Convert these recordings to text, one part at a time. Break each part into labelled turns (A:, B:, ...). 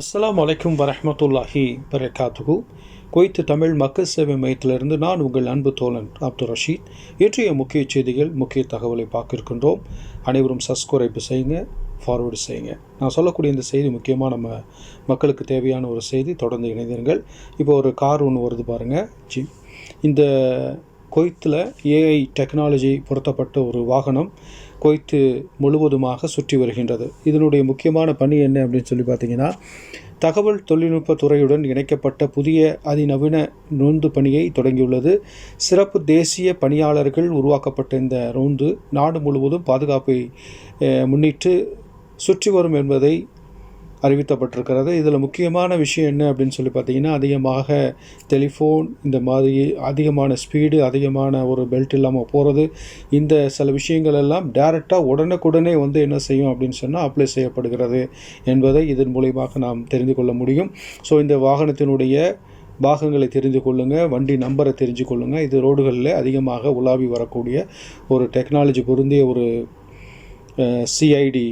A: அஸ்லாம் அலைக்கும் வரமத்துல்லாஹி வரகாத்துகு குவைத்து தமிழ் மக்கள் சேவை மையத்திலிருந்து நான் உங்கள் அன்பு தோழன் அப்துல் ரஷீத். இன்றைய முக்கிய செய்திகள் முக்கிய தகவலை பார்க்க இருக்கின்றோம் அனைவரும் சப்ஸ்கிரைப் செய்யுங்க ஃபார்வர்டு செய்யுங்க நான் சொல்லக்கூடிய இந்த செய்தி முக்கியமாக நம்ம மக்களுக்கு தேவையான ஒரு செய்தி தொடர்ந்து இணைந்திருங்கள். இப்போ ஒரு கார் ஒன்று வருது பாருங்கள் ஜி இந்த குவைத்தில் ஏஐ டெக்னாலஜி பொருத்தப்பட்ட ஒரு வாகனம். கொய்த்து முழுவதுமாக சுற்றி வருகின்றது. இதனுடைய முக்கியமான பணி என்ன அப்படின்னு சொல்லி பார்த்தீங்கன்னா தகவல் தொழில்நுட்ப துறையுடன் இணைக்கப்பட்ட புதிய அதிநவீன நோந்து பணியை தொடங்கியுள்ளது. சிறப்பு தேசிய பணியாளர்கள் உருவாக்கப்பட்ட இந்த நோந்து நாடு முழுவதும் பாதுகாப்பை முன்னிட்டு சுற்றி வரும் என்பதை அறிவிக்கப்பட்டிருக்கிறது இதில் முக்கியமான விஷயம் என்ன அப்படின்னு சொல்லி பார்த்தீங்கன்னா அதிகமாக டெலிஃபோன் இந்த மாதிரி அதிகமான ஸ்பீடு அதிகமான ஒரு பெல்ட் இல்லாமல் போகிறது இந்த சில விஷயங்கள் எல்லாம் டேரெக்டாக உடனுக்குடனே வந்து என்ன செய்யும் அப்படின்னு சொன்னால் அப்ளை செய்யப்படுகிறது என்பதை இதன் மூலியமாக நாம் தெரிந்து கொள்ள முடியும். ஸோ இந்த வாகனத்தினுடைய பாகங்களை தெரிந்து கொள்ளுங்கள் வண்டி நம்பரை தெரிஞ்சு கொள்ளுங்கள் இது ரோடுகளில் அதிகமாக உலாவி வரக்கூடிய ஒரு டெக்னாலஜி பொருந்திய ஒரு சிஐடி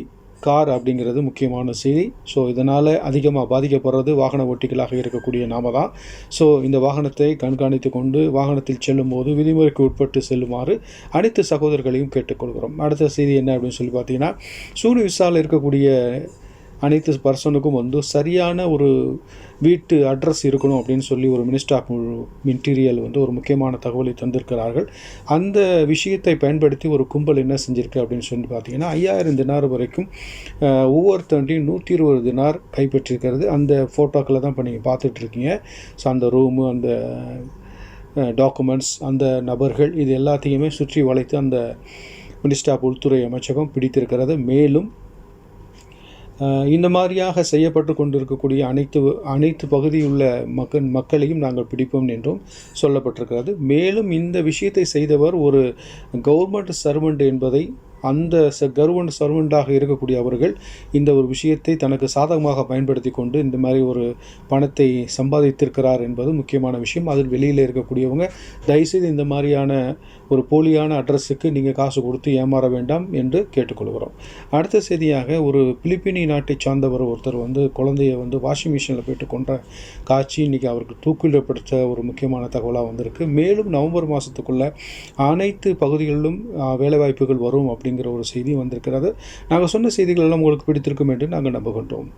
A: கார் அப்படிங்கிறது முக்கியமான செய்தி. ஸோ இதனால் அதிகமாக பாதிக்கப்படுறது வாகன ஓட்டிகளாக இருக்கக்கூடிய நாம தான். ஸோ இந்த வாகனத்தை கண்காணித்து கொண்டு வாகனத்தில் செல்லும்போது விதிமுறைக்கு உட்பட்டு செல்லுமாறு அனைத்து சகோதரர்களையும் கேட்டுக்கொள்கிறோம். அடுத்த செய்தி என்ன அப்படின்னு சொல்லி பார்த்தீங்கன்னா சூடு விசாவில் இருக்கக்கூடிய அனைத்து பர்சனுக்கும் வந்து சரியான ஒரு வீட்டு அட்ரஸ் இருக்கணும் அப்படின்னு சொல்லி ஒரு மினிஸ்டர் ஆஃப் மெட்டீரியல் வந்து ஒரு முக்கியமான தகவலை தந்திருக்கிறார்கள். அந்த விஷயத்தை பயன்படுத்தி ஒரு கும்பல் என்ன செஞ்சிருக்கு அப்படின்னு சொல்லி பார்த்தீங்கன்னா ஐயாயிரம் தினார் வரைக்கும் அஹ், நூற்றி இருபது தினார் கைப்பற்றிருக்கிறது. அந்த ஃபோட்டோக்களை தான் இப்போ நீங்கள் பார்த்துட்ருக்கீங்க. ஸோ அந்த ரூமு அந்த டாக்குமெண்ட்ஸ் அந்த நபர்கள் இது எல்லாத்தையுமே சுற்றி வளைத்து அந்த மினிஸ்டர் ஆஃப் உள்துறை அமைச்சகம் பிடித்திருக்கிறது. மேலும் இந்த மாதிரியாக செய்யப்பட்டு கொண்டிருக்கக்கூடிய அனைத்து அனைத்து பகுதியுள்ள மக்கள் மக்களையும் நாங்கள் பிடிப்போம் என்றும் சொல்லப்பட்டிருக்கிறது. மேலும் இந்த விஷயத்தை செய்தவர் ஒரு கவர்மெண்ட் சர்வெண்ட் என்பதை அந்த ச கவர்மெண்ட் சர்வெண்ட்டாக இருக்கக்கூடிய அவர்கள் இந்த ஒரு விஷயத்தை தனக்கு சாதகமாக பயன்படுத்தி கொண்டு இந்த மாதிரி ஒரு பணத்தை சம்பாதித்திருக்கிறார் என்பது முக்கியமான விஷயம். அதில் வெளியில் இருக்கக்கூடியவங்க தயவுசெய்து இந்த மாதிரியான ஒரு போலியான அட்ரஸுக்கு நீங்கள் காசு கொடுத்து ஏமாற வேண்டாம் என்று கேட்டுக்கொள்கிறோம். அடுத்த செய்தியாக ஒரு பிலிப்பினி நாட்டை சார்ந்தவர் ஒருத்தர் வந்து குழந்தைய வந்து வாஷிங் மிஷினில் போயிட்டு கொன்ற காட்சி இன்றைக்கி அவருக்கு தூக்கிலிடப்படுத்த ஒரு முக்கியமான தகவலாக வந்திருக்கு. மேலும் நவம்பர் மாதத்துக்குள்ளே அனைத்து பகுதிகளிலும் வேலைவாய்ப்புகள் வரும் அப்படின்னு அப்படிங்கிற ஒரு செய்தி வந்திருக்கிறது. நாங்கள் சொன்ன செய்திகள் எல்லாம் உங்களுக்கு பிடித்திருக்கும் என்று நாங்கள் நம்புகின்றோம்.